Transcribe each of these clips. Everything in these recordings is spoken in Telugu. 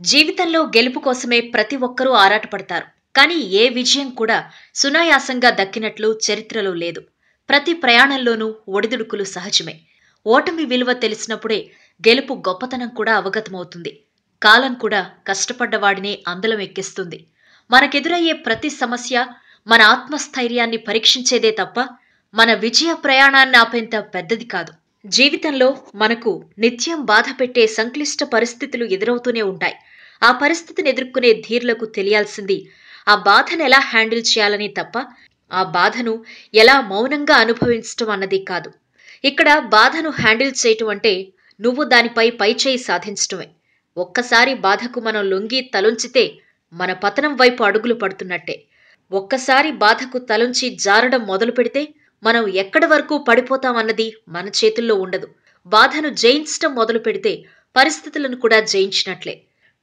జీవితంలో గెలుపు కోసమే ప్రతి ఒక్కరూ ఆరాటపడతారు. కానీ ఏ విజయం కూడా సునాయాసంగా దక్కినట్లు చరిత్రలో లేదు. ప్రతి ప్రయాణంలోనూ ఒడిదుడుకులు సహజమే. ఓటమి విలువ తెలిసినప్పుడే గెలుపు గొప్పతనం కూడా అవగతమవుతుంది. కాలం కూడా కష్టపడ్డవాడినే అందలం ఎక్కిస్తుంది. మనకెదురయ్యే ప్రతి సమస్య మన ఆత్మస్థైర్యాన్ని పరీక్షించేదే తప్ప మన విజయ ప్రయాణాన్ని ఆపేంత పెద్దది కాదు. జీవితంలో మనకు నిత్యం బాధ పెట్టే సంక్లిష్ట పరిస్థితులు ఎదురవుతూనే ఉంటాయి. ఆ పరిస్థితిని ఎదుర్కొనే ధీరులకు తెలియాల్సింది ఆ బాధను ఎలా హ్యాండిల్ చేయాలని తప్ప ఆ బాధను ఎలా మౌనంగా అనుభవించటం అన్నది కాదు. ఇక్కడ బాధను హ్యాండిల్ చేయటం అంటే నువ్వు దానిపై పైచేయి సాధించటమే. ఒక్కసారి బాధకు మనం లొంగి తలొంచితే మన పతనం వైపు అడుగులు పడుతున్నట్టే. ఒక్కసారి బాధకు తలొంచి జారడం మొదలు పెడితే మనం ఎక్కడి వరకు పడిపోతామన్నది మన చేతుల్లో ఉండదు. బాధను జయించటం మొదలు పెడితే పరిస్థితులను కూడా జయించినట్లే.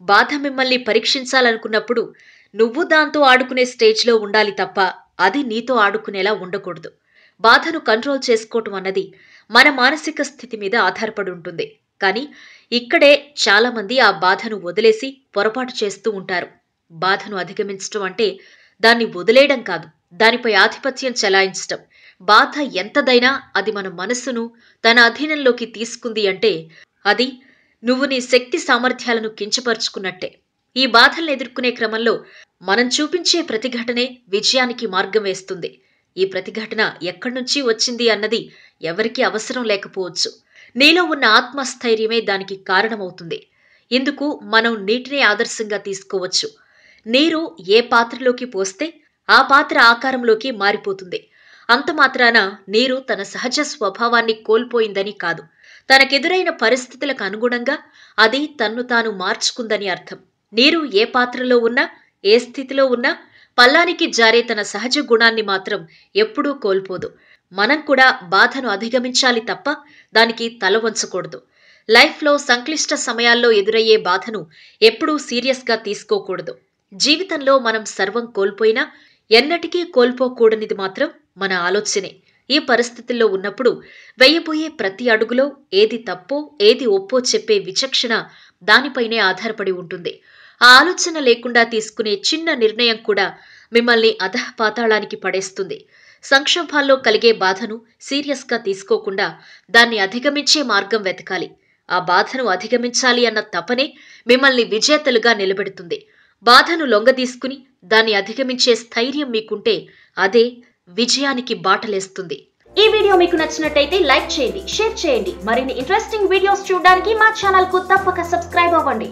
బాధ మిమ్మల్ని పరీక్షించాలనుకున్నప్పుడు నువ్వు దాంతో ఆడుకునే స్టేజ్లో ఉండాలి తప్ప అది నీతో ఆడుకునేలా ఉండకూడదు. బాధను కంట్రోల్ చేసుకోవటం అన్నది మన మానసిక స్థితి మీద ఆధారపడి ఉంటుంది. కానీ ఇక్కడే చాలామంది ఆ బాధను వదిలేసి పొరపాటు చేస్తూ ఉంటారు. బాధను అధిగమించటం అంటే దాన్ని వదిలేయడం కాదు దానిపై ఆధిపత్యం చెలాయించటం. బాధ ఎంతదైనా అది మన మనస్సును తన అధీనంలోకి తీసుకుంది అంటే అది నువ్వు నీ శక్తి సామర్థ్యాలను కించపరుచుకున్నట్టే. ఈ బాధల్ని ఎదుర్కొనే క్రమంలో మనం చూపించే ప్రతిఘటనే విజయానికి మార్గం వేస్తుంది. ఈ ప్రతిఘటన ఎక్కడి నుంచి వచ్చింది అన్నది ఎవరికీ అవసరం లేకపోవచ్చు. నీలో ఉన్న ఆత్మస్థైర్యమే దానికి కారణమవుతుంది. ఇందుకు మనం నీటిని ఆదర్శంగా తీసుకోవచ్చు. నీరు ఏ పాత్రలోకి పోస్తే ఆ పాత్ర ఆకారంలోకి మారిపోతుంది. అంత మాత్రాన నీరు తన సహజ స్వభావాన్ని కోల్పోయిందని కాదు. తనకెదురైన పరిస్థితులకు అనుగుణంగా అది తన్ను తాను మార్చుకుందని అర్థం. నీరు ఏ పాత్రలో ఉన్నా ఏ స్థితిలో ఉన్నా పల్లానికి జారే తన సహజ గుణాన్ని మాత్రం ఎప్పుడూ కోల్పోదు. మనం కూడా బాధను అధిగమించాలి తప్ప దానికి తల వంచకూడదు. లైఫ్లో సంక్లిష్ట సమయాల్లో ఎదురయ్యే బాధను ఎప్పుడూ సీరియస్గా తీసుకోకూడదు. జీవితంలో మనం సర్వం కోల్పోయినా ఎన్నటికీ కోల్పోకూడనిది మాత్రం మన ఆలోచనే. ఈ పరిస్థితుల్లో ఉన్నప్పుడు వేయబోయే ప్రతి అడుగులో ఏది తప్పో ఏది ఒప్పో చెప్పే విచక్షణ దానిపైనే ఆధారపడి ఉంటుంది. ఆ ఆలోచన లేకుండా తీసుకునే చిన్న నిర్ణయం కూడా మిమ్మల్ని అధః పాతాళానికి పడేస్తుంది. సంక్షోభాల్లో కలిగే బాధను సీరియస్గా తీసుకోకుండా దాన్ని అధిగమించే మార్గం వెతకాలి. ఆ బాధను అధిగమించాలి అన్న తపనే మిమ్మల్ని విజేతలుగా నిలబెడుతుంది. బాధను లొంగదీసుకుని దాన్ని అధిగమించే స్థైర్యం మీకుంటే అదే విజయానికి బాటలేస్తుంది. ఈ వీడియో మీకు నచ్చినట్టయితే లైక్ చేయండి షేర్ చేయండి. మరిన్ని ఇంట్రెస్టింగ్ వీడియోస్ చూడడానికి మా ఛానల్కు తప్పక సబ్స్క్రైబ్ అవ్వండి.